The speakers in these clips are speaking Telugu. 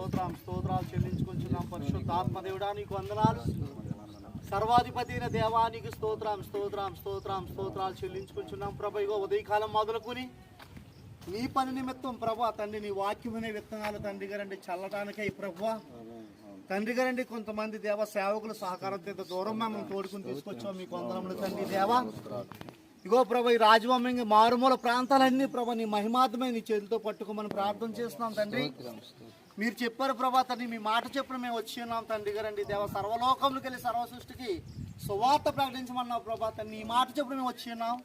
స్తోత్రం స్తోత్రాలు చెల్లించుకుంటున్నాం పరిశుద్ధ ఆత్మదేవుడా నీకు వందనాలు. సర్వాధిపతి అయిన దేవానికి స్తోత్రం స్తోత్రం స్తోత్రం స్తోత్రాలు చెల్లించుకుంటున్నాం ప్రభు ఇగో ఉదయకాలం మొదలుకొని నీ పని నిమిత్తం ప్రభు తండ్రి నీ వాక్యం అనే విత్తనాలు తండ్రి గారండి చల్లటానికే ప్రభు. తండ్రి గారండి కొంతమంది దేవ సేవకులు సహకారంతో దూరం మేము తోడుకుని తీసుకొచ్చాం. మీకు వందనములు తండ్రి దేవా. ఇగో ప్రభు ఈ రాజవంశంగా మారుమూల ప్రాంతాలన్నీ ప్రభు నీ మహిమాత్మే నీ చేతితో పట్టుకోమని ప్రార్థన చేస్తున్నాం తండ్రి. మీరు చెప్పారు ప్రభా తండ్రి మీ మాట చెప్పిన మేము వచ్చి ఉన్నాం తండ్రి గారండి దేవ సర్వలోకంలోకి వెళ్ళి సర్వ సృష్టికి సువార్త ప్రకటించమన్నావు ప్రభా తండ్రి నీ మాట చెప్పిన మేము వచ్చి ఉన్నాం.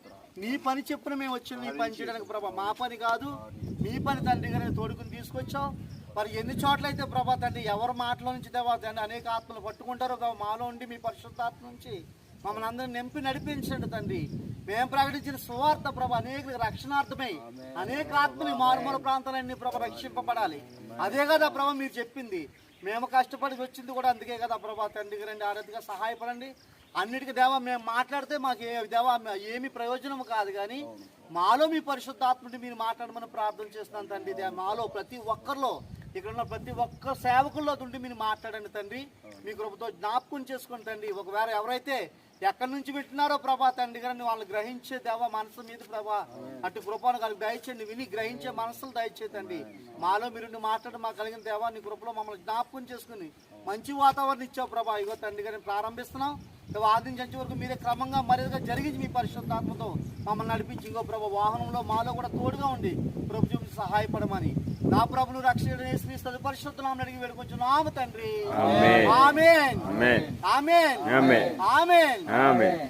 నీ పని చెప్పిన మేము వచ్చి నీ పని చేయడానికి ప్రభా మా పని కాదు. మీ పని తండ్రి గారిని తోడుకుని తీసుకొచ్చావు. మరి ఎన్ని చోట్ల అయితే ప్రభా తండ్రి ఎవరి మాటలో నుంచి దేవా తండ్రి అనేక ఆత్మలు పట్టుకుంటారో మాలో ఉండి మీ పరిశుద్ధాత్మ నుంచి మమ్మల్ని అందరిని నింపి నడిపించండి తండ్రి. మేము ప్రకటించిన సువార్త ప్రభ అనేక రక్షణార్థమై. అనేక ఆత్మని మారుమూల ప్రాంతాలన్నీ ప్రభ రక్షింపబడాలి. అదే కదా ప్రభ మీరు చెప్పింది. మేము కష్టపడి వచ్చింది కూడా అందుకే కదా ప్రభా తండ్రికి రండి ఆ రీతిగా సహాయపడండి. అన్నిటికీ దేవా మేము మాట్లాడితే మాకు ఏ దేవా ఏమి ప్రయోజనం కాదు కానీ మాలో మీ పరిశుద్ధాత్మని మీరు మాట్లాడమని ప్రార్థన చేస్తున్నాను తండ్రి. మాలో ప్రతి ఒక్కరిలో ఇక్కడ ఉన్న ప్రతి ఒక్క సేవకుల్లో ఉండి మీరు మాట్లాడండి తండ్రి. మీ కృపతో జ్ఞాపకం చేసుకోండి తండ్రి. ఒకవేళ ఎవరైతే ఎక్కడి నుంచి పెట్టినారో ప్రభా తండ్రి గారిని వాళ్ళు గ్రహించే దేవ మనసు మీద ప్రభా. అటు కృపను కలిగి దయచేయండి విని గ్రహించే మనసులు దయచేతండి మాలో మీరు మాట్లాడి మాకు కలిగిన దేవా నీ కృపలో మమ్మల్ని జ్ఞాపకం చేసుకుని మంచి వాతావరణం ఇచ్చావు ప్రభా. ఇగో తండ్రి గారిని ప్రారంభిస్తున్నాం. దేవా, ఆది నుంచి అంచె వరకు మీరే క్రమంగా మరింతగా జరిగించి మీ పరిశుద్ధాత్మతో మమ్మల్ని నడిపించి ఇంకో ప్రభు వాహనంలో మాలో కూడా తోడుగా ఉండి ప్రభు చూపించి సహాయపడమని. నా ప్రభును రక్షణ శ్రీ పరిశుద్ధనామని అడిగి తండ్రి. ఆమేన్. ఆమేన్. ఆమేన్. ఆమేన్. ఆమేన్.